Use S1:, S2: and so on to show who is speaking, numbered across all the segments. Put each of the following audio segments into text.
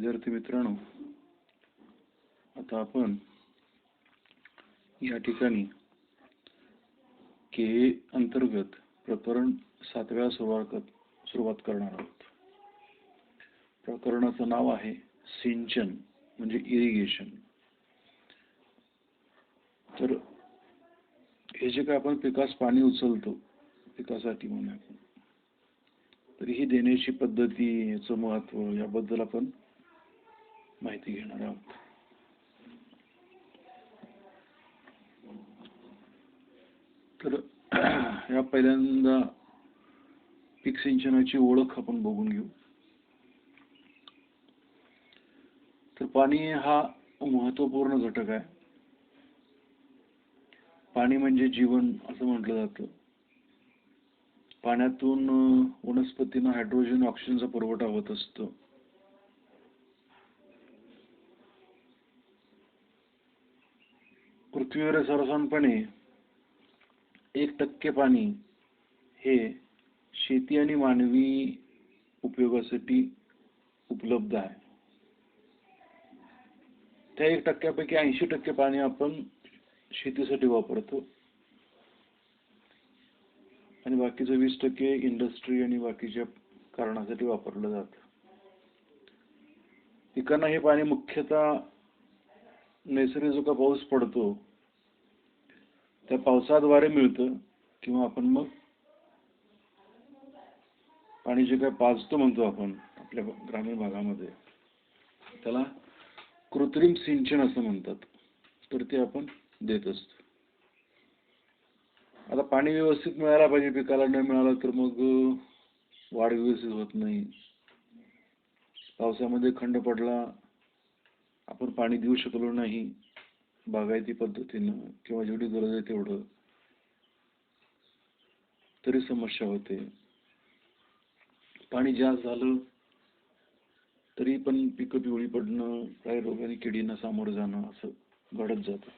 S1: विद्यार्थी मित्रांनो आता आपण या ठिकाणी के अंतर्गत प्रकरण सातव्या सुरुवात सुरुवात करणार आहोत. प्रकरणाचं नाव आहे सिंचन म्हणजे इरिगेशन तर हे जे काय आपण पिकास पाणी उचलतो पिकासाठी म्हणून. आपण तर ही देण्याची पद्धती याचं महत्त्व याबद्दल आपण माहिती घेणार आहोत. तर या पहिल्यांदा पीक सिंचनाची ओळख आपण बघून घेऊ. तर पाणी हा महत्त्वपूर्ण घटक आहे. पाणी म्हणजे जीवन असं म्हटलं जातं. पाण्यातून वनस्पतींना हायड्रोजन ऑक्सिजनचा पुरवठा होत असतो. पृथ्वीवर सर्वसाधारणपणे एक टक्के पाणी हे शेती आणि मानवी उपयोगासाठी उपलब्ध आहे. त्या एक टक्क्यापैकी ऐंशी टक्के पाणी आपण शेतीसाठी वापरतो. आणि बाकीचं वीस टक्के इंडस्ट्री आणि बाकीच्या कारणासाठी वापरलं जातं. पिकांना हे पाणी मुख्यतः नैसर्गिक जो का पाऊस पडतो त्या पावसाद्वारे मिळतं किंवा आपण मग पाणी जे काय पाजतो म्हणतो आपण आपल्या ग्रामीण भागामध्ये त्याला कृत्रिम सिंचन असं म्हणतात तर ते आपण देत असतो. आता पाणी व्यवस्थित मिळायला पाहिजे पिकाला न मिळालं तर मग वाढ व्यवस्थित होत नाही. पावसामध्ये खंड पडला आपण पाणी देऊ शकलो नाही बागायती पद्धतीनं किंवा जेवढी गरज आहे तेवढं. तरी समस्या होते. पाणी जास्त झालं तरी पण पिकं पिवळी पडणं काही रोगाने किडींना सामोरं जाणं असं घडत जातं.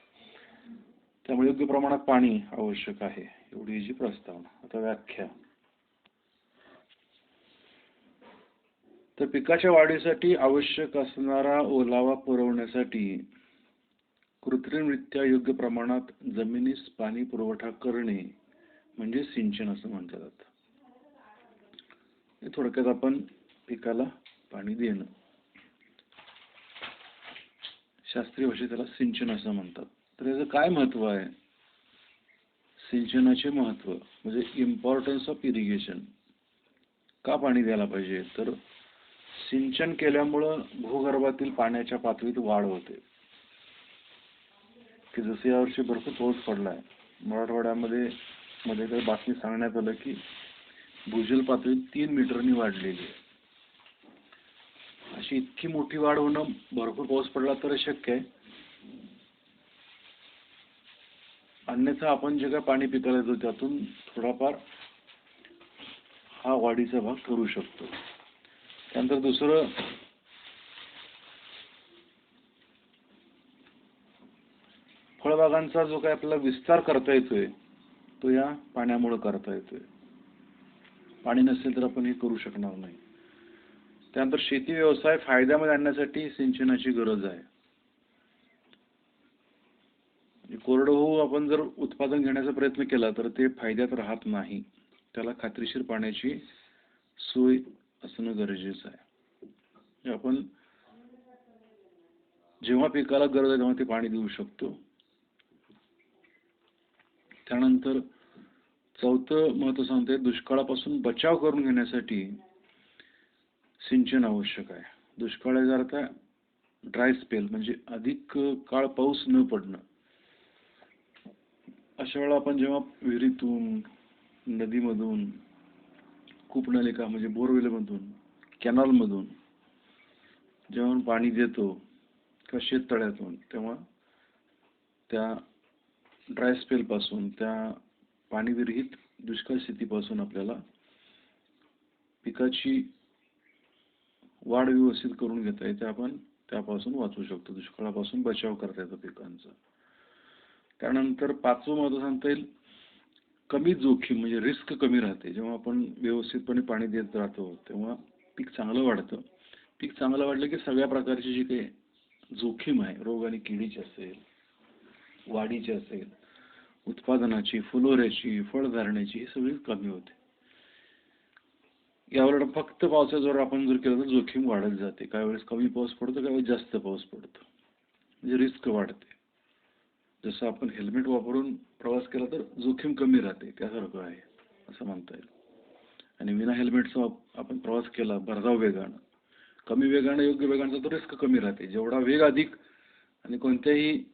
S1: त्यामुळे योग्य प्रमाणात पाणी आवश्यक आहे एवढी जी प्रस्तावना. आता व्याख्या. तर पिकाच्या वाढीसाठी आवश्यक असणारा ओलावा पुरवण्यासाठी कृत्रिमरित्या योग्य प्रमाणात जमिनीस पाणी पुरवठा करणे म्हणजे सिंचन असं म्हणतात. थोडक्यात आपण पिकाला पाणी देणं. शास्त्रीय भाषेत त्याला सिंचन असं म्हणतात. तर याचं काय महत्त्व आहे? सिंचनाचे महत्त्व म्हणजे इम्पॉर्टन्स ऑफ इरिगेशन का पाणी द्यायला पाहिजे? तर सिंचन केल्यामुळं भूगर्भातील पाण्याच्या पातळीत वाढ होते. की जसं यावर्षी भरपूर पाऊस पडलाय. मराठवाड्यामध्ये मध्ये काही बातमी सांगण्यात आलं की भूजल पातळी तीन मीटरनी वाढलेली आहे. अशी इतकी मोठी वाढ होणं भरपूर पाऊस पडला तर शक्य आहे. अन्यथा आपण जे काय पाणी पिकायला येतो त्यातून थोडाफार हा वाढीचा भाग करू शकतो. त्यानंतर दुसरं फळबागांचा जो काही आपल्याला विस्तार करता येतोय तो या पाण्यामुळे करता येतोय. पाणी नसेल तर आपण हे करू शकणार नाही. त्यानंतर शेती व्यवसाय फायद्यामध्ये आणण्यासाठी सिंचनाची गरज आहे. म्हणजे कोरडवाहू आपण जर उत्पादन घेण्याचा प्रयत्न केला तर ते फायद्यात राहत नाही. त्याला खात्रीशीर पाण्याची सोय असणं गरजेचं आहे. म्हणजे आपण जेव्हा पिकाला गरज आहे तेव्हा ते पाणी देऊ शकतो. त्यानंतर चौथं महत्त्व सांगते दुष्काळापासून बचाव करून घेण्यासाठी सिंचन आवश्यक आहे. दुष्काळाचा अर्थ ड्राय स्पेल म्हणजे अधिक काळ पाऊस न पडणं. अशा वेळेला आपण जेव्हा विहिरीतून नदीमधून कूपनलिका म्हणजे बोरवेलमधून कॅनॉलमधून जेव्हा पाणी देतो किंवा शेततळ्यातून तेव्हा त्या ड्राय स्पेलपासून त्या पाणीविरहित दुष्काळ स्थितीपासून आपल्याला पिकाची वाढ व्यवस्थित करून घेता येते. आपण त्यापासून वाचू शकतो. दुष्काळापासून बचाव करता येतो पिकांचा. त्यानंतर पाचवं महत्त्व सांगता येईल. कमी जोखीम म्हणजे रिस्क कमी राहते. जेव्हा आपण व्यवस्थितपणे पाणी देत राहतो तेव्हा पीक चांगलं वाढतं. पीक चांगलं वाढलं की सगळ्या प्रकारची जी काही जोखीम आहे रोग आणि किडीची असेल वाढीची असेल उत्पादनाची फुलोऱ्याची फळधारण्याची ही सगळी कमी होते. यावर फक्त पावसाच्या आपण जर केलं तर जोखीम वाढत जाते. काही वेळेस कमी पाऊस पडतो काही वेळेस जास्त पाऊस पडतो. म्हणजे रिस्क वाढते. जसं आपण हेल्मेट वापरून प्रवास केला तर जोखीम कमी राहते त्यासारखं आहे असं म्हणता येईल. आणि विना हेल्मेटचा आपण प्रवास केला भरधाव वेगानं. कमी वेगानं योग्य वेगानं तर रिस्क कमी राहते. जेवढा वेग अधिक आणि कोणत्याही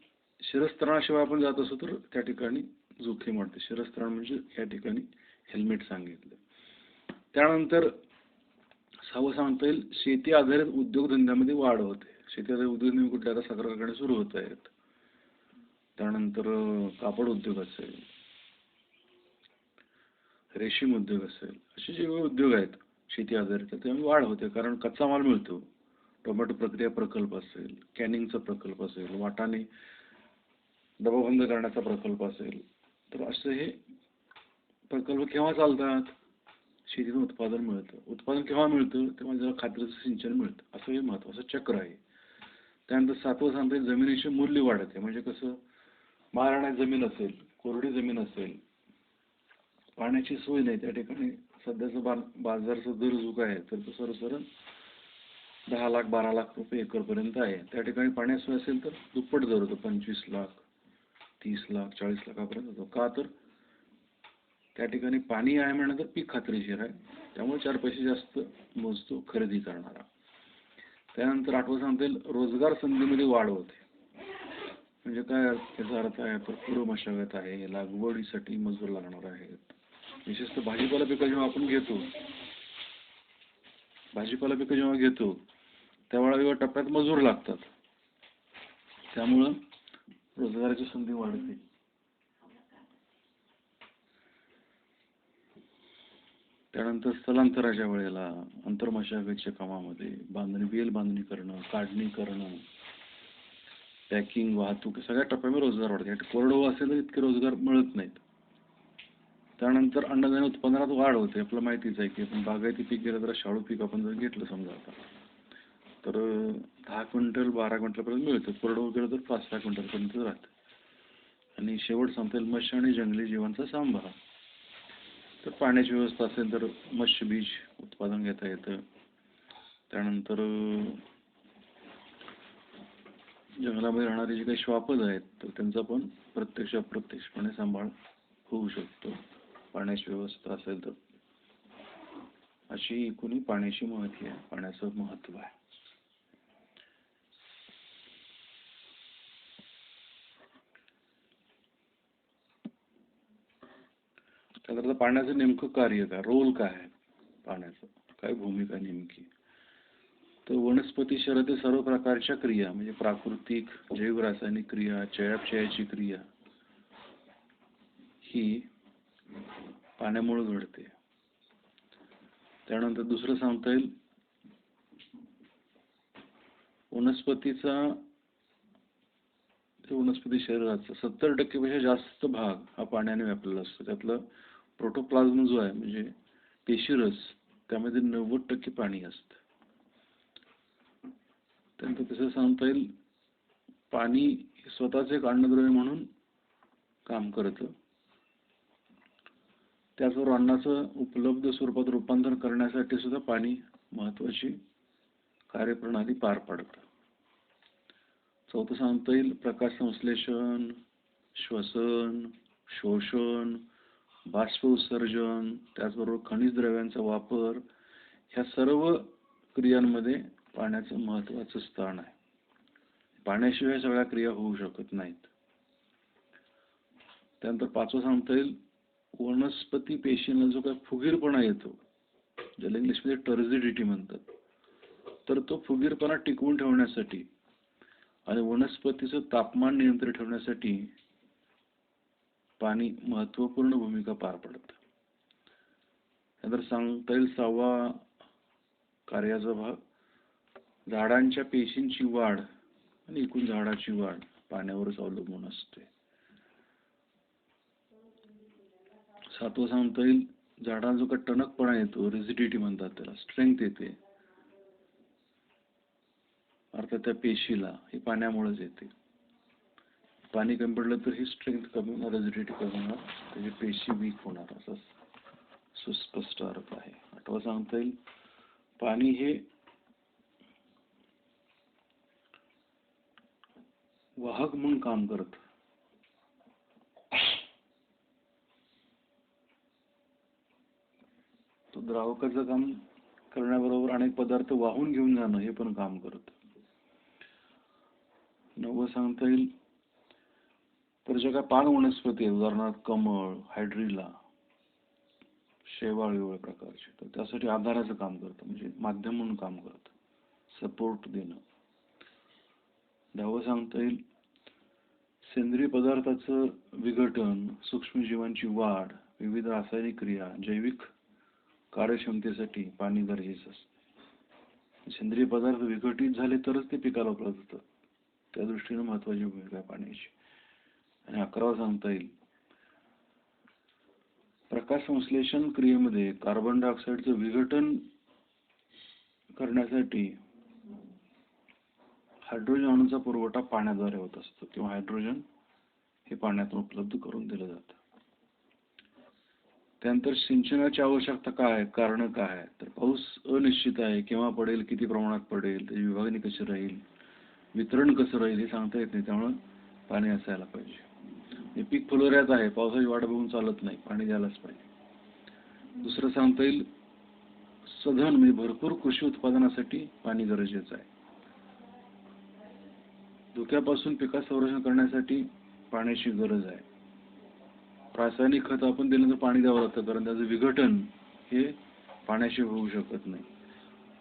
S1: शिरस्त्रणाशिवाय आपण जात असू तर त्या ठिकाणी जोखीम वाढते. शिरस्त्राण म्हणजे या ठिकाणी हेल्मेट सांगितलं. त्यानंतर सहावं सांगता येईल शेती आधारित उद्योगधंद्यामध्ये वाढ होते. शेती आधारित उद्योगधंदे कुठल्या? आता साखर कारखाने सुरू होत आहेत. त्यानंतर कापड उद्योग असेल रेशीम उद्योग असेल असे जे उद्योग आहेत शेती आधारित त्यामुळे वाढ होते कारण कच्चा माल मिळतो. टोमॅटो प्रक्रिया प्रकल्प असेल कॅनिंगचा प्रकल्प असेल वाटाणे डबाबंद करण्याचा प्रकल्प असेल तर असे हे प्रकल्प केव्हा चालतात? शेतीतून उत्पादन मिळतं. उत्पादन केव्हा मिळतं? तेव्हा जेव्हा खात्रीचं सिंचन मिळतं. असं हे महत्त्वाचं चक्र आहे. त्यानंतर सातवं सांगते जमिनीचे मूल्य वाढते. म्हणजे कसं? मारणारी जमीन असेल कोरडी जमीन असेल पाण्याची सोय नाही त्या ठिकाणी सध्याचं बा बाजारचा दर जो काय आहे तर तो सरसरण दहा लाख बारा लाख रुपये एकरपर्यंत आहे. त्या ठिकाणी पाण्याची सोय असेल तर दुप्पट दर होतो पंचवीस लाख तीस लाख चाळीस लाखापर्यंत होतो. का तर त्या ठिकाणी पाणी आहे म्हणलं तर पीक खात्रीशीर आहे. त्यामुळे चार पैसे जास्त मोजतो खरेदी करणारा. त्यानंतर आठवण सांगता येईल रोजगार संधीमध्ये वाढ होते. म्हणजे काय याचा अर्थ आहे तर पूर्व मशागत आहे लागवडीसाठी मजूर लागणार आहेत. विशेषतः भाजीपाला पिकं जेव्हा आपण घेतो भाजीपाला पिकं जेव्हा घेतो त्यावेळा वेगळ्या टप्प्यात मजूर लागतात. त्यामुळं रोजगाराची संधी वाढते. त्यानंतर स्थलांतराच्या वेळेला आंतरमशागतीच्या कामामध्ये बांधणी वेल बांधणी करणं काढणी करणं पॅकिंग वाहतूक सगळ्या टप्प्यामध्ये रोजगार वाढते कोरडवाहू असेल तर इतके रोजगार मिळत नाहीत. त्यानंतर अन्नधान्य उत्पादनात वाढ होते. आपल्याला माहितीच आहे की आपण बागायती पीक गेलं तर शाळू पीक आपण जर घेतलं समजा आता तर दहा क्विंटल बारा क्विंटलपर्यंत मिळतं. कोरडवाहू गेलं तर पाच सहा क्विंटलपर्यंत राहतं. आणि शेवट सांगता येईल मत्स्य आणि जंगली जीवांचा सांभाळा तर पाण्याची व्यवस्था असेल तर मत्स्यबीज उत्पादन घेता येतं. त्यानंतर जंगलामध्ये राहणारे जे काही श्वापद आहेत तर त्यांचा पण प्रत्यक्ष अप्रत्यक्षपणे सांभाळ होऊ शकतो. पाण्याची व्यवस्था असेल तर. अशी एकूणी पाण्याची माहिती आहे. पाण्याचं महत्त्व आहे. त्याकरता पाण्याचं नेमकं कार्य काय? रोल काय आहे? पाण्याचं. काय भूमिका नेमकी? तर वनस्पती शरीरातील सर्व प्रकारच्या क्रिया म्हणजे प्राकृतिक जैव रासायनिक क्रिया चयापचयाची क्रिया ही पाण्यामुळे घडते. त्यानंतर दुसरं सांगता येईल वनस्पतीचा वनस्पती शरीराचा सत्तर टक्केपेक्षा जास्त भाग हा पाण्याने व्यापलेला असतो. त्यातलं प्रोटोप्लाझ्म जो आहे म्हणजे पेशीरस त्यामध्ये नव्वद टक्के पाणी असतं. त्यानंतर तसं सांगता येईल पाणी स्वतःचे स्वतःच एक अन्नद्रव्य म्हणून काम करतं. त्याचबरोबर अन्नाचं उपलब्ध स्वरूपात रूपांतर करण्यासाठी सुद्धा पाणी महत्वाची कार्यप्रणाली पार पाडतं. चौथं सांगता येईल प्रकाश संश्लेषण श्वसन शोषण बाष्प उत्सर्जन त्याचबरोबर खनिज द्रव्यांचा वापर ह्या सर्व क्रियांमध्ये पाण्याचं महत्वाचं स्थान आहे. पाण्याशिवाय सगळ्या क्रिया होऊ शकत नाहीत. त्यानंतर पाचवं सांगता येईल वनस्पती पेशींना जो काय फुगीरपणा येतो ज्याला इंग्लिशमध्ये टर्झिडिटी म्हणतात तर तो फुगीरपणा टिकवून ठेवण्यासाठी आणि वनस्पतीचं तापमान नियंत्रित ठेवण्यासाठी पाणी महत्त्वपूर्ण भूमिका पार पडत. नंतर सांगता येईल सहावा कार्याचा भाग झाडांच्या पेशींची वाढ आणि एकूण झाडाची वाढ पाण्यावरच अवलंबून असते. सातवं सांगता येईल झाडांचा जो टणकपणा येतो रिजिडिटी म्हणतात त्याला स्ट्रेंथ येते. अर्थात त्या पेशीला हे पाण्यामुळेच येते. पाणी कमी पडलं तर ही स्ट्रेंथ कमी होणार रेजिडिटी कमी होणार त्याची पेशी वीक होणार असा सुस्पष्ट अर्थ आहे. आठवा सांगता येईल पाणी हे वाहक म्हणून काम करत. तो द्रावकाचं काम करण्याबरोबर अनेक पदार्थ वाहून घेऊन जाणं हे पण काम करत. नवं सांगता येईल तर ज्या काय पान वनस्पती आहेत. उदाहरणार्थ कमळ हायड्रिला शेवाळ वेगळ्या प्रकारचे. तर त्यासाठी आधाराचं काम करतं म्हणजे माध्यम म्हणून काम करतं. सपोर्ट देणं. दहावं सांगता येईल सेंद्रिय पदार्थाचं विघटन सूक्ष्मजीवांची वाढ विविध रासायनिक क्रिया जैविक कार्यक्षमतेसाठी पाणी गरजेचं असतं. सेंद्रिय पदार्थ विघटित झाले तरच ते पिकाला उपलब्ध होतात त्या दृष्टीने महत्वाची भूमिका आहे पाण्याची. आणि अकरावा सांगता येईल. प्रकाश संश्लेषण क्रियेमध्ये कार्बन डायऑक्साईडचं विघटन करण्यासाठी हायड्रोजन अणूचा पुरवठा पाण्याद्वारे होत असतो किंवा हायड्रोजन हे पाण्यातून उपलब्ध करून दिलं जातं. त्यानंतर सिंचनाची आवश्यकता काय आहे कारण काय? आहे तर पाऊस अनिश्चित आहे केव्हा पडेल किती प्रमाणात पडेल त्याची विभागणी कशी राहील वितरण कसं राहील हे सांगता येत नाही त्यामुळं पाणी असायला पाहिजे. हे पीक फुलोऱ्यात आहे पावसाची वाट बघून चालत नाही पाणी द्यायलाच पाहिजे. दुसरं सांगता येईल सधन म्हणजे भरपूर कृषी उत्पादनासाठी पाणी गरजेचं आहे. धुक्यापासून पिका संरक्षण करण्यासाठी पाण्याची गरज आहे. रासायनिक खत आपण दिलं तर पाणी द्यावं लागतं कारण त्याचं विघटन हे पाण्याशी होऊ शकत नाही.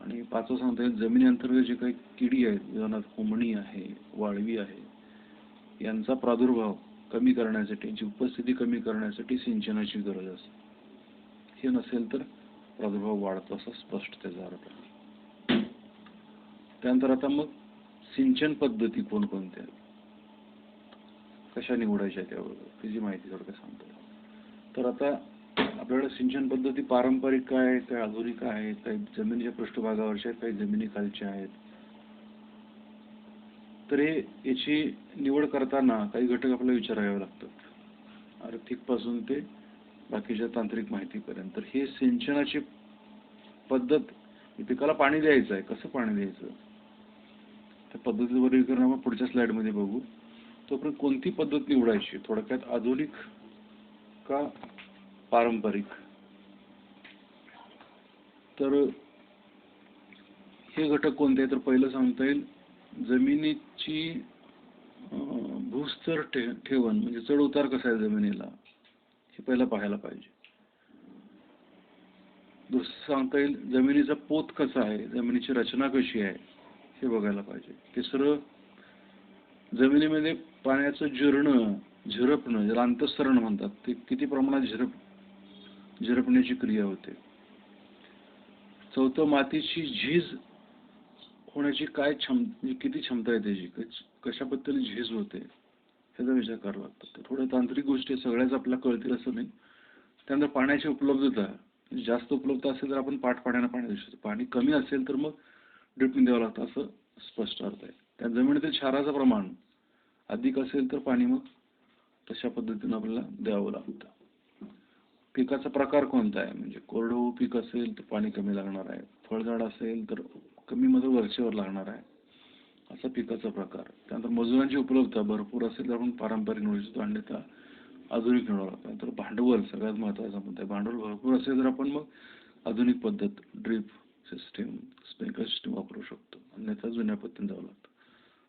S1: आणि पाचवं सांगता येईल जमिनी अंतर्गत जे काही किडी आहेत उदाहरणार्थ कोंबणी आहे वाळवी आहे यांचा प्रादुर्भाव कमी करण्यासाठी यांची उपस्थिती कमी करण्यासाठी सिंचनाची गरज असते. हे नसेल तर प्रादुर्भाव वाढतो असा स्पष्ट त्याचा अर्थ आहे. त्यानंतर आता मग सिंचन पद्धती कोणकोणत्या? कशा निवडायच्या त्याबरोबर? त्याची माहिती थोडक्यात सांगतो. तर आता आपल्याकडे सिंचन पद्धती पारंपरिक काय आहेत काही आधुनिक आहेत काही जमिनीच्या पृष्ठभागावरच्या आहेत काही जमिनी खालच्या आहेत. तर हे याची निवड करताना काही घटक आपल्याला विचारावे लागतात. आर्थिकपासून ते बाकीच्या तांत्रिक माहितीपर्यंत. तर हे सिंचनाची पद्धत पिकाला पाणी द्यायचं आहे. कसं पाणी द्यायचं? त्या पद्धतीचं वर्गीकरण आपण पुढच्या स्लाइडमध्ये बघू. तोपर्यंत कोणती पद्धत निवडायची? थोडक्यात आधुनिक का पारंपरिक? तर हे घटक कोणते तर पहिलं सांगता येईल जमिनीची भूस्तर ठे ठेवण म्हणजे चढ उतार कसा आहे जमिनीला? हे पहिला पाहायला पाहिजे. दुसरं सांगता येईल जमिनीचा पोत कसा आहे? जमिनीची रचना कशी आहे? हे बघायला पाहिजे. तिसरं जमिनीमध्ये पाण्याचं जिरणं झिरपणं ज्याला अंतःसरण म्हणतात ते किती प्रमाणात झिरप झिरपण्याची क्रिया होते. चौथं मातीची झीज होण्याची काय क्षम म्हणजे किती क्षमता आहे त्याची? कशा पद्धतीने झीज होते? ह्याचा विचार करावा लागतो. थोड्या तांत्रिक गोष्टी सगळ्याच आपल्याला कळतील असं नाही. त्यानंतर पाण्याची उपलब्धता. जास्त उपलब्ध असेल तर आपण पाठ पाण्यानं पाणी देऊ शकतो. पाणी कमी असेल तर मग ड्रिपने द्यावं लागतं असं स्पष्ट अर्थ आहे. त्या जमिनीतील क्षाराचं प्रमाण अधिक असेल तर पाणी मग तशा पद्धतीनं आपल्याला द्यावं लागतं. पिकाचा प्रकार कोणता आहे? म्हणजे कोरडवू पीक असेल तर पाणी कमी लागणार आहे. फळझाड असेल तर कमी मध्ये वरचेवर लागणार आहे. असा पिकाचा प्रकार. त्यानंतर मजुरांची उपलब्धता भरपूर असेल तर आपण पारंपरिक निवडू शकतो अन्यथा आधुनिक निवडावं लागतं तर भांडवल सगळ्यात महत्त्वाचा मुद्दा आहे. भांडवल भरपूर असेल तर आपण मग आधुनिक पद्धत ड्रीप सिस्टीम स्प्रिंकलर सिस्टीम वापरू शकतो. अन्यथा जुन्या पद्धतीने जावं लागतं.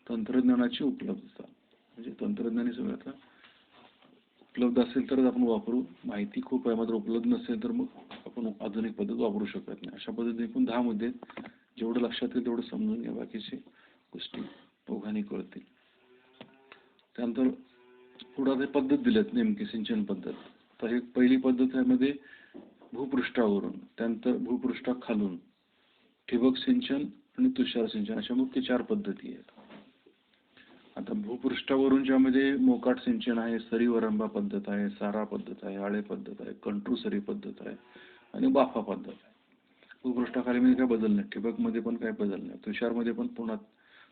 S1: तंत्रज्ञानाची उपलब्धता. म्हणजे तंत्रज्ञानी सगळं आता उपलब्ध असेल तरच आपण वापरू. माहिती खूप आहे मात्र उपलब्ध नसेल तर मग आपण आधुनिक पद्धत वापरू शकत नाही. अशा पद्धतीने पण दहा मुद्दे जेवढं लक्षात येईल तेवढं समजून घ्या. बाकीचे गोष्टी दोघांनी कळतील. त्यानंतर पुढं ते पद्धत दिल्यात नेमकी सिंचन पद्धत. तर एक पहिली पद्धत यामध्ये भूपृष्ठावरून त्यानंतर भूपृष्ठाखालून ठिबक सिंचन आणि तुषार सिंचन अशा मुख्य चार पद्धती आहेत. आता भूपृष्ठावरून ज्यामध्ये मोकाट सिंचन आहे सरीवरंबा पद्धत आहे सारा पद्धत आहे आळे पद्धत आहे कंट्रू सरी पद्धत आहे आणि बाफा पद्धत आहे. भूपृष्ठाखाली म्हणजे काय बदल नाही ठिबकमध्ये पण काय बदल नाही. तुषारमध्ये पण पुन्हा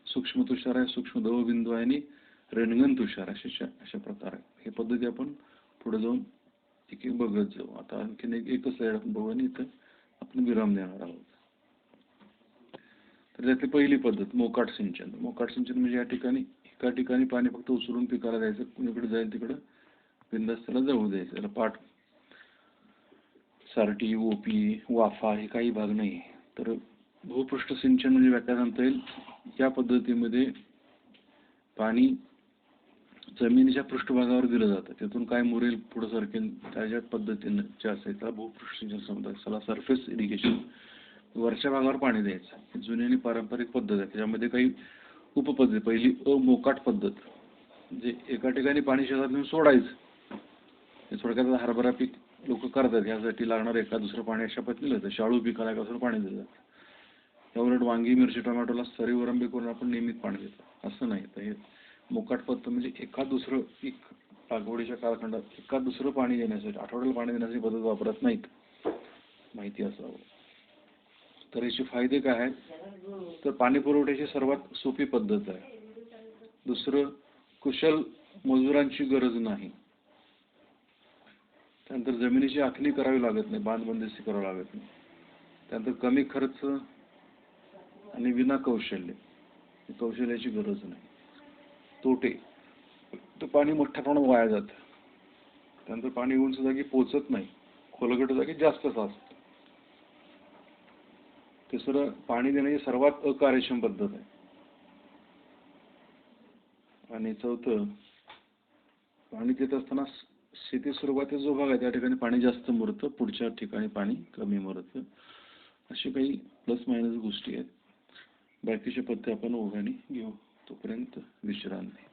S1: सूक्ष्म तुषार आहे सूक्ष्म दवबिंदू आहे आणि रेणगण तुषार अशा अशा प्रकार आहे हे पद्धती आपण पुढे जाऊन एक एक बघत जाऊ. आता आणखीन एक एकच स्लाईड आपण बघू आणि इथं आपण विराम देणार आहोत. तर त्यातली पहिली पद्धत मोकाट सिंचन. मोकाट सिंचन म्हणजे या ठिकाणी एका ठिकाणी पाणी फक्त उचलून पिकाला द्यायचं कुणीकडे जाईल तिकडं बिंदास त्याला जाऊ द्यायचं त्याला पाठ सारटी ओपी वाफा हे काही भाग नाही. तर भूपृष्ठ सिंचन म्हणजे व्याख्या सांगता येईल या पद्धतीमध्ये पाणी जमिनीच्या पृष्ठभागावर दिलं जातं. त्यातून काय मुरेल पुढं सरकेल त्याच्या पद्धतीनं जे असेल त्याला भूपृष्ठ सिंचन समजतात त्याला सरफेस इरिगेशन वरच्या भागावर पाणी द्यायचं. जुनी आणि पारंपरिक पद्धत आहे. त्याच्यामध्ये काही उपपद्धती पहिली अमोकाट पद्धत. म्हणजे एका ठिकाणी पाणी शेतात नेऊन सोडायचं. हे थोडक्यात हरभरा पीक लोक करतात. यासाठी लागणारं एका दुसरं पाणी अशा पद्धतीने होतं शाळू पिकाला एका दुसरं पाणी देतात. त्या उलट वांगी मिरची टोमॅटोला सरीवरंबी करून आपण नियमित पाणी देतो. असं नाही. तर हे मोकाट पद्धत म्हणजे एका दुसरं पीक लागवडीच्या कालखंडात एका दुसरं पाणी देण्यासाठी आठवड्याला पाणी देण्याची पद्धत वापरत नाहीत. माहिती असावं. तर याचे फायदे काय आहेत? तर पाणी पुरवठ्याची सर्वात सोपी पद्धत आहे. दुसरं कुशल मजुरांची गरज नाही. त्यानंतर जमिनीची आखणी करावी लागत नाही बांधबंदिशी करावी लागत नाही. त्यानंतर कमी खर्च आणि विना कौशल्य. कौशल्याची गरज नाही. तोटे. तर पाणी मोठ्या प्रमाणात वाया जातं. त्यानंतर पाणी उंच जागी पोचत नाही. खोलगट जागी जास्त साचतं. तिसरं पाणी देण्याची सर्वात अकार्यक्षम पद्धत आहे. आणि चौथं पाणी देत असताना शेती सुरुवातीचा जो भाग आहे त्या ठिकाणी पाणी जास्त मुरतं पुढच्या ठिकाणी पाणी कमी मुरतं. अशी काही प्लस मायनस गोष्टी आहेत. बाकीचे पत्ते आपण ओघाने घेऊ. तोपर्यंत विश्रांती.